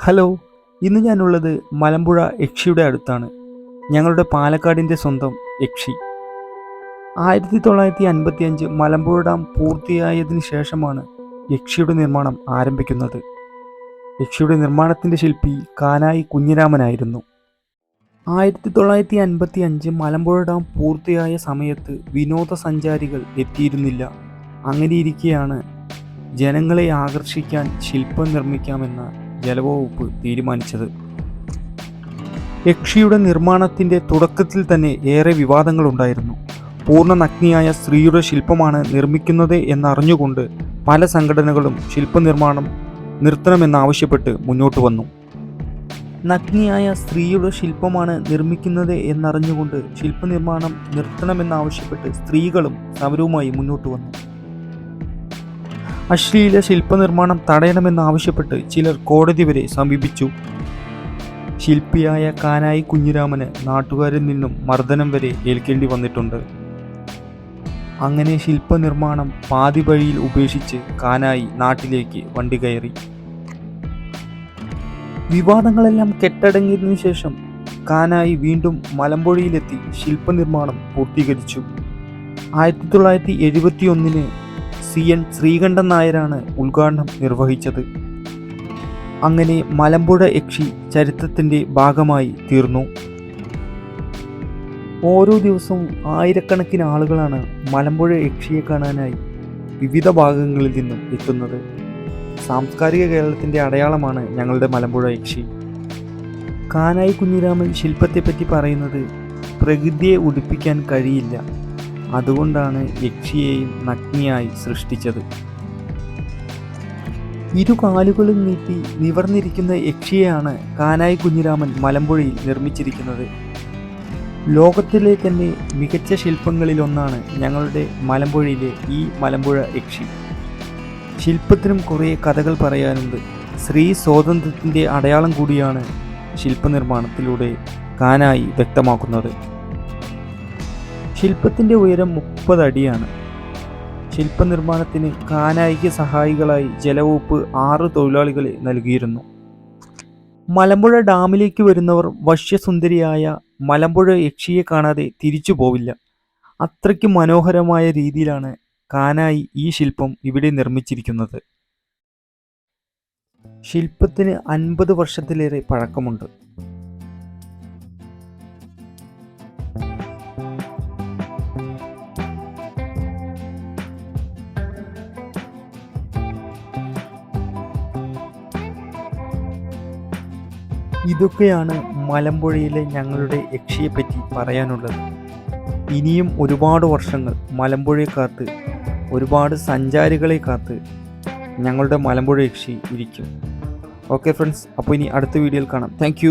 Hello ഇന്ന് ഞാനുള്ളത് മലമ്പുഴ യക്ഷിയുടെ അടുത്താണ്. ഞങ്ങളുടെ പാലക്കാടിന്റെ സ്വന്തം യക്ഷി. ആയിരത്തി തൊള്ളായിരത്തി അൻപത്തി അഞ്ച് മലമ്പുഴ ഡാം പൂർത്തിയായതിനു ശേഷമാണ് യക്ഷിയുടെ നിർമ്മാണം ആരംഭിക്കുന്നത്. യക്ഷിയുടെ നിർമ്മാണത്തിന്റെ ശില്പി കാനായി കുഞ്ഞിരാമനായിരുന്നു. ആയിരത്തി തൊള്ളായിരത്തി അൻപത്തി അഞ്ച് മലമ്പുഴ ഡാം പൂർത്തിയായ സമയത്ത് വിനോദസഞ്ചാരികൾ എത്തിയിരുന്നില്ല. അങ്ങനെയിരിക്കെയാണ് ജനങ്ങളെ ആകർഷിക്കാൻ ശില്പം നിർമ്മിക്കാമെന്ന ജലവകുപ്പ് തീരുമാനിച്ചത്. യക്ഷിയുടെ നിർമ്മാണത്തിന്റെ തുടക്കത്തിൽ തന്നെ ഏറെ വിവാദങ്ങളുണ്ടായിരുന്നു. പൂർണ നഗ്നിയായ സ്ത്രീയുടെ ശില്പമാണ് നിർമ്മിക്കുന്നത് എന്നറിഞ്ഞുകൊണ്ട് പല സംഘടനകളും ശില്പനിർമ്മാണം നിർത്തണമെന്നാവശ്യപ്പെട്ട് മുന്നോട്ട് വന്നു. നഗ്നിയായ സ്ത്രീയുടെ ശില്പമാണ് നിർമ്മിക്കുന്നത് എന്നറിഞ്ഞുകൊണ്ട് ശില്പനിർമ്മാണം നിർത്തണമെന്നാവശ്യപ്പെട്ട് സ്ത്രീകളും സമരവുമായി മുന്നോട്ട് വന്നു. അശ്ലീല ശില്പനിർമ്മാണം തടയണമെന്നാവശ്യപ്പെട്ട് ചിലർ കോടതി വരെ സമീപിച്ചു. ശില്പിയായ കാനായി കുഞ്ഞിരാമന് നാട്ടുകാരിൽ നിന്നും മർദ്ദനം വരെ ഏൽക്കേണ്ടി വന്നിട്ടുണ്ട്. അങ്ങനെ ശില്പനിർമ്മാണം പാതി വഴിയിൽ ഉപേക്ഷിച്ച് കാനായി നാട്ടിലേക്ക് വണ്ടി കയറി. വിവാദങ്ങളെല്ലാം കെട്ടടങ്ങിയതിനു ശേഷം കാനായി വീണ്ടും മലമ്പുഴയിലെത്തി ശില്പനിർമ്മാണം പൂർത്തീകരിച്ചു. ആയിരത്തി തൊള്ളായിരത്തി എഴുപത്തി ഒന്നിന് സി എൻ ശ്രീകണ്ഠൻ നായരാണ് ഉദ്ഘാടനം നിർവഹിച്ചത്. അങ്ങനെ മലമ്പുഴ യക്ഷി ചരിത്രത്തിന്റെ ഭാഗമായി തീർന്നു. ഓരോ ദിവസവും ആയിരക്കണക്കിന് ആളുകളാണ് മലമ്പുഴ യക്ഷിയെ കാണാനായി വിവിധ ഭാഗങ്ങളിൽ നിന്നും എത്തുന്നത്. സാംസ്കാരിക കേരളത്തിന്റെ അടയാളമാണ് ഞങ്ങളുടെ മലമ്പുഴ യക്ഷി. കാനായി കുഞ്ഞിരാമൻ ശില്പത്തെപ്പറ്റി പറയുന്നത് പ്രകൃതിയെ ഉടുപ്പിക്കാൻ കഴിയില്ല. അതുകൊണ്ടാണ് യക്ഷിയെയും നഗ്നിയായി സൃഷ്ടിച്ചത്. ഇരു കാലുകളും നീട്ടി നിവർന്നിരിക്കുന്ന യക്ഷിയെയാണ് കാനായി കുഞ്ഞിരാമൻ മലമ്പുഴയിൽ നിർമ്മിച്ചിരിക്കുന്നത്. ലോകത്തിലെ തന്നെ മികച്ച ശില്പങ്ങളിലൊന്നാണ് ഞങ്ങളുടെ മലമ്പുഴയിലെ ഈ മലമ്പുഴ യക്ഷി. ശില്പത്തിനും കുറേ കഥകൾ പറയാനുണ്ട്. സ്ത്രീ സ്വാതന്ത്ര്യത്തിന്റെ അടയാളം കൂടിയാണ് ശില്പനിർമ്മാണത്തിലൂടെ കാനായി വ്യക്തമാക്കുന്നത്. ശില്പത്തിന്റെ ഉയരം മുപ്പത് അടിയാണ്. ശില്പനിർമ്മാണത്തിന് കാനായിക്ക് സഹായികളായി ജലവകുപ്പ് ആറ് തൊഴിലാളികളെ നൽകിയിരുന്നു. മലമ്പുഴ ഡാമിലേക്ക് വരുന്നവർ വശ്യസുന്ദരിയായ മലമ്പുഴ യക്ഷിയെ കാണാതെ തിരിച്ചു പോവില്ല. അത്രയ്ക്ക് മനോഹരമായ രീതിയിലാണ് കാനായി ഈ ശില്പം ഇവിടെ നിർമ്മിച്ചിരിക്കുന്നത്. ശില്പത്തിന് അൻപത് വർഷത്തിലേറെ പഴക്കമുണ്ട്. ഇതൊക്കെയാണ് മലമ്പുഴയിലെ ഞങ്ങളുടെ യക്ഷിയെപ്പറ്റി പറയാനുള്ളത്. ഇനിയും ഒരുപാട് വർഷങ്ങൾ മലമ്പുഴയെ കാത്ത് ഒരുപാട് സഞ്ചാരികളെ കാത്ത് ഞങ്ങളുടെ മലമ്പുഴ യക്ഷി ഇരിക്കും. ഓക്കെ ഫ്രണ്ട്സ് അപ്പോൾ ഇനി അടുത്ത വീഡിയോയിൽ കാണാം. താങ്ക്